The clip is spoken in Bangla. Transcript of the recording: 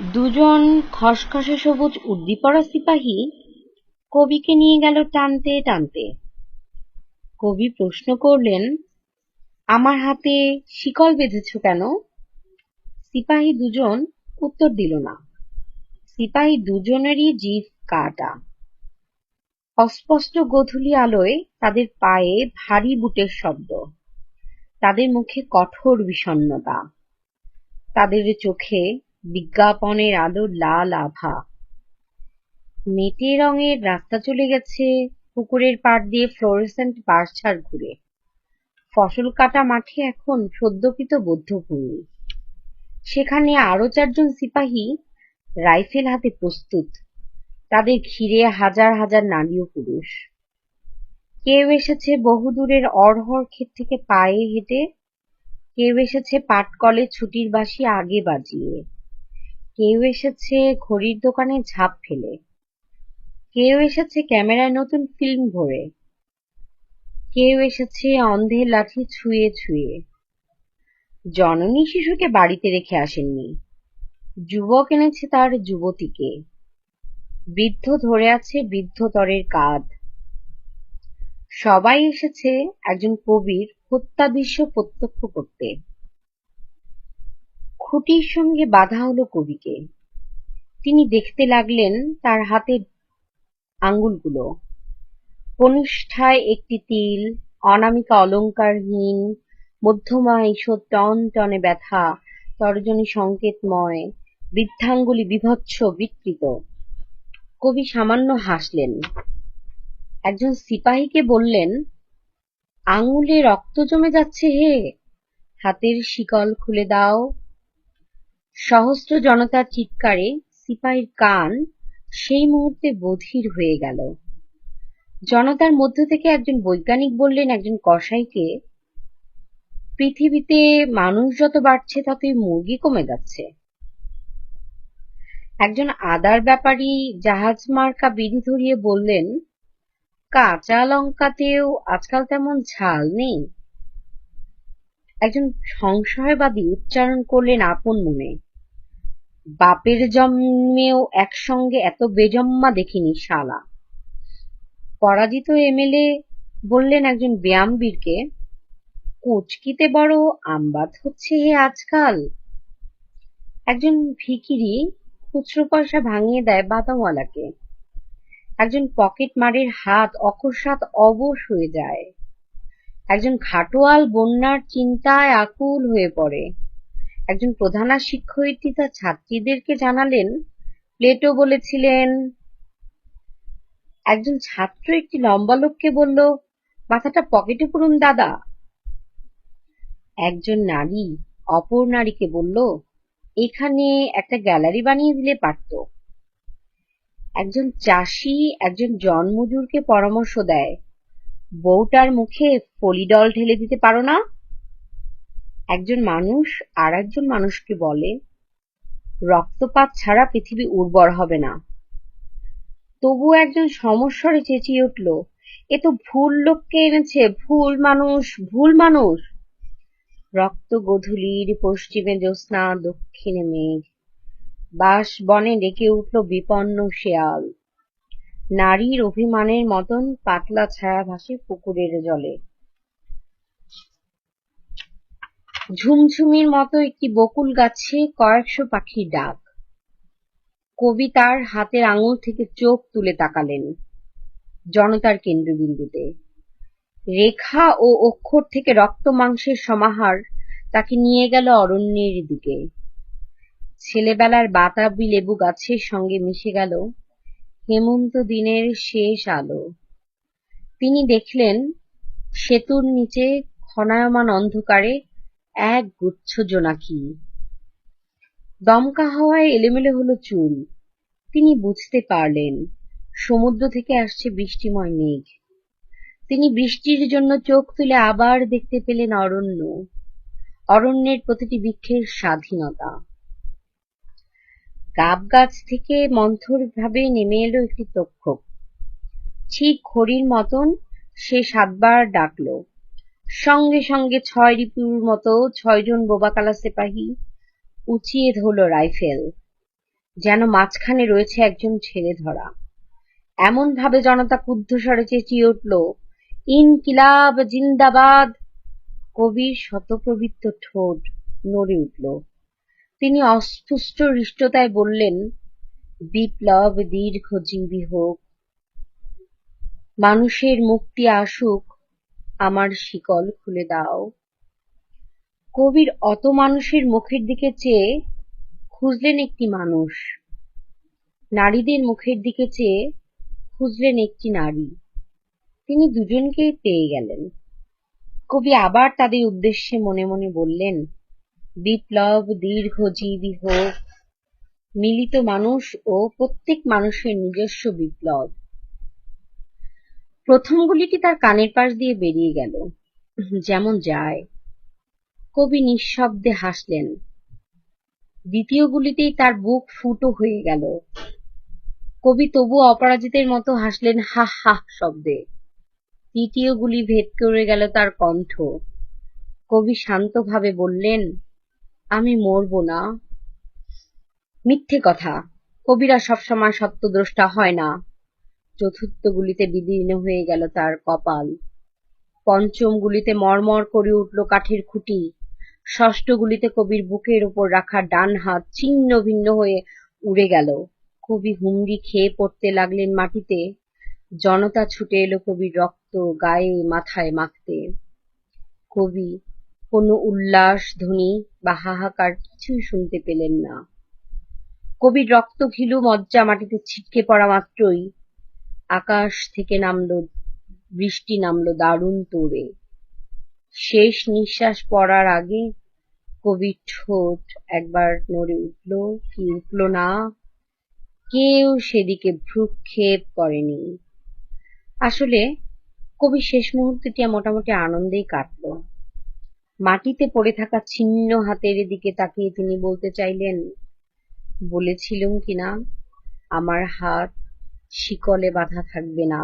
দুজন খসখসে সবুজ উর্দি-পরা সিপাহী কবিকে নিয়ে গেল টানতে টানতে। কবি প্রশ্ন করলেন, আমার হাতে শিকল বেঁধেছ কেন? সিপাহী দুজন উত্তর দিল না। সিপাহী দুজনেরই জিভ কাটা। অস্পষ্ট গোধূলি আলোয় তাদের পায়ে ভারী বুটের শব্দ। তাদের মুখে কঠোর বিষণ্নতা। তাদের চোখে বিজ্ঞাপনের আলোর লাল আভা। মেটে রঙের রাস্তা চলে গেছে পুকুরের পাড় দিয়ে ফ্লোরেসেন্ট বাঁশঝাড় ঘুরে। ফসল কাটা মাঠে এখন সদ্যকৃত বধ্যভূমি। সেখানে আরও চারজন সিপাহী রাইফেল হাতে প্রস্তুত। তাদের ঘিরে হাজার হাজার নারী ও পুরুষ। কেউ এসেছে বহুদূরের অড়হর ক্ষেত থেকে পায়ে হেঁটে, কেউ এসেছে পাটকলে ছুটির বাঁশি আগে বাজিয়ে, কেউ এসেছে ঘড়ির দোকানে ঝাঁপ ফেলে, কেউ এসেছে ক্যামেরায় নতুন ফিল্ম ভরে, কেউ এসেছে অন্ধের লাঠি ছুঁয়ে ছুঁয়ে। জননী শিশুকে বাড়িতে রেখে আসেননি, যুবক এনেছে তার যুবতীকে। বৃদ্ধ ধরে আছে বৃদ্ধতরের কাঁধ। সবাই এসেছে একজন কবির হত্যাদৃশ্য প্রত্যক্ষ করতে। খুঁটির সঙ্গে বাধা হলো কবিকে। তিনি দেখতে লাগলেন তার হাতের আঙ্গুলগুলো। কনিষ্ঠায় একটি তিল, অনামিকা অলঙ্কারহীন, মধ্যমা ঈষৎ টন টনে ব্যথা, তর্জনী সংকেতময়, বৃদ্ধাঙ্গুলি বিভৎস বিকৃত। কবি সামান্য হাসলেন। একজন সিপাহীকে বললেন, আঙুলে রক্ত জমে যাচ্ছে হে, হাতের শিকল খুলে দাও। সহস্র জনতার চিৎকারে সিপাহীর কান সেই মুহূর্তে বধির হয়ে গেল। জনতার মধ্য থেকে একজন বৈজ্ঞানিক বললেন একজন কসাইকে, পৃথিবীতে মানুষ যত বাড়ছে ততই মুরগি কমে যাচ্ছে। একজন আদার ব্যাপারী জাহাজ মার্কা বিড়ি ধরিয়ে বললেন, কাঁচা লঙ্কাতেও আজকাল তেমন ঝাল নেই। একজন সংশয়বাদী উচ্চারণ করলেন আপন মনে, বাপের জন্মেও একসঙ্গে এত বেজম্মা দেখিনি শালা। পরাজিত এমএলএ বললেন একজন ব্যায়ামবীরকে, কুচকিতে বড় আমবাদ হচ্ছে হে আজকাল। একজন ভিখিরি খুচরো পয়সা ভাঙিয়ে দেয় বাদামওয়ালাকে। একজন পকেট মারের হাত অকস্মাৎ অবশ হয়ে যায়। একজন খাটোয়াল বন্যার চিন্তায় আকুল হয়ে পড়ে। একজন প্রধানা শিক্ষয়িত্রী তার ছাত্রীদেরকে জানালেন, প্লেটো বলেছিলেন একজন ছাত্র একটি লম্বা লোককে বলল, মাথাটা পকেটে পুরুন দাদা। একজন নারী অপর নারীকে বলল, এখানে একটা গ্যালারি বানিয়ে দিলে পারত। একজন চাষি একজন জনমজুরকে পরামর্শ দেয়, বউটার মুখে ফলিডল ঢেলে দিতে পারো না? একজন মানুষ আর একজন মানুষকে বলে, রক্তপাত ছাড়া পৃথিবী উর্বর হবে না। তবু একজন সমস্বরে চেঁচিয়ে উঠল, এ তো ভুল লোককে এনেছে, ভুল মানুষ, ভুল মানুষ। রক্ত গধূলির পশ্চিমে জ্যোৎস্না, দক্ষিণে মেঘ। বাঁশ বনে ডেকে উঠল বিপন্ন শেয়াল। নারীর অভিমানের মতন পাতলা ছায়া ভাসে পুকুরের জলে। ঝুমঝুমির মতো একটি বকুল গাছে কয়েকশো পাখির ডাক। কবি তার হাতের আঙুল থেকে চোখ তুলে তাকালেন জনতার কেন্দ্রবিন্দুতে। রেখা ও অক্ষর থেকে রক্ত মাংসের সমাহার তাকে নিয়ে গেল অরণ্যের দিকে। ছেলেবেলার বাতাবি লেবু গাছের সঙ্গে মিশে গেল হেমন্ত দিনের শেষ আলো। তিনি দেখলেন সেতুর নিচে ক্ষণায়মান অন্ধকারে এক গুচ্ছ জোনাকি। দমকা হাওয়ায় এলোমেলো হলো চুল। তিনি বুঝতে পারলেন সমুদ্র থেকে আসছে বৃষ্টিময় মেঘ। তিনি বৃষ্টির জন্য চোখ তুলে আবার দেখতে পেলেন অরণ্য, অরণ্যের প্রতিটি বৃক্ষের স্বাধীনতা। গাব গাছ থেকে মন্থর ভাবে নেমে এলো একটি তক্ষক। ঠিক ঘড়ির মতন সে সাতবার ডাকল। সঙ্গে সঙ্গে ছয় রিপুর মতো ছয়জন বোবাকালা সেপাহী উঁচিয়ে ধরল রাইফেল। যেন মাঝখানে রয়েছে একজন ছেলে ধরা এমন ভাবে জনতা ক্রুদ্ধস্বরে চেঁচিয়ে উঠল, ইনকিলাব, জিন্দাবাদ কবির শতপ্রবৃত্ত ঠোঁট নড়ে উঠল তিনি অস্ফুষ্ট হৃষ্টতায় বললেন, বিপ্লব দীর্ঘজীবী হোক, মানুষের মুক্তি আসুক আমার শিকল খুলে দাও। কবির অত মানুষের মুখের দিকে চেয়ে খুঁজলেন একটি মানুষ। নারীদের মুখের দিকে চেয়ে খুঁজলেন একটি নারী। তিনি দুজনকেই পেয়ে গেলেন। কবি আবার তাদের উদ্দেশ্যে মনে মনে বললেন, বিপ্লব দীর্ঘজীবী হোক, মিলিত মানুষ ও প্রত্যেক মানুষের নিজস্ব বিপ্লব। প্রথম গুলিটি তার কানের পাশ দিয়ে বেরিয়ে গেল? যেমন যায়। কবি নিঃশব্দে হাসলেন। দ্বিতীয় গুলিতেই তার বুক ফুটো হয়ে গেল। কবি তবু অপরাজিতের মতো হাসলেন, হা হা শব্দে। তৃতীয় গুলি ভেদ করে গেল তার কণ্ঠ। কবি শান্তভাবে বললেন, আমি মরব না। মিথ্যে কথা। কবিরা সবসময় সত্যদ্রষ্টা হয় না। চতুর্থ গুলিতে বিদীর্ণ হয়ে গেল তার কপাল। পঞ্চম গুলিতে মরমর করে উঠল কাঠের খুঁটি। ষষ্ঠ গুলিতে কবির বুকের উপর রাখা ডান হাত ছিন্ন ভিন্ন হয়ে উড়ে গেল। কবি হুমড়ি খেয়ে পড়তে লাগলেন মাটিতে। জনতা ছুটে এলো কবির রক্ত গায়ে মাথায় মাখতে। কবি, কোনো উল্লাস, ধ্বনি বা হাহাকার কিছুই শুনতে পেলেন না। কবির রক্ত ঘিলু মজ্জা মাটিতে ছিটকে পড়া মাত্রই আকাশ থেকে নামলো, বৃষ্টি নামলো দারুণ তোড়ে শেষ নিঃশ্বাস পড়ার আগে কবির ঠোঁট একবার নড়ে উঠল, কি উঠল না? কেউ সেদিকে ভ্রুক্ষেপ করেনি। আসলে কবি শেষ মুহূর্তটি মোটামুটি আনন্দেই কাটল। মাটিতে পড়ে থাকা ছিন্ন হাতের দিকে তাকিয়ে তিনি বলতে চাইলেন, বলেছিলুম কিনা আমার হাত শিকলে বাঁধা থাকবে না।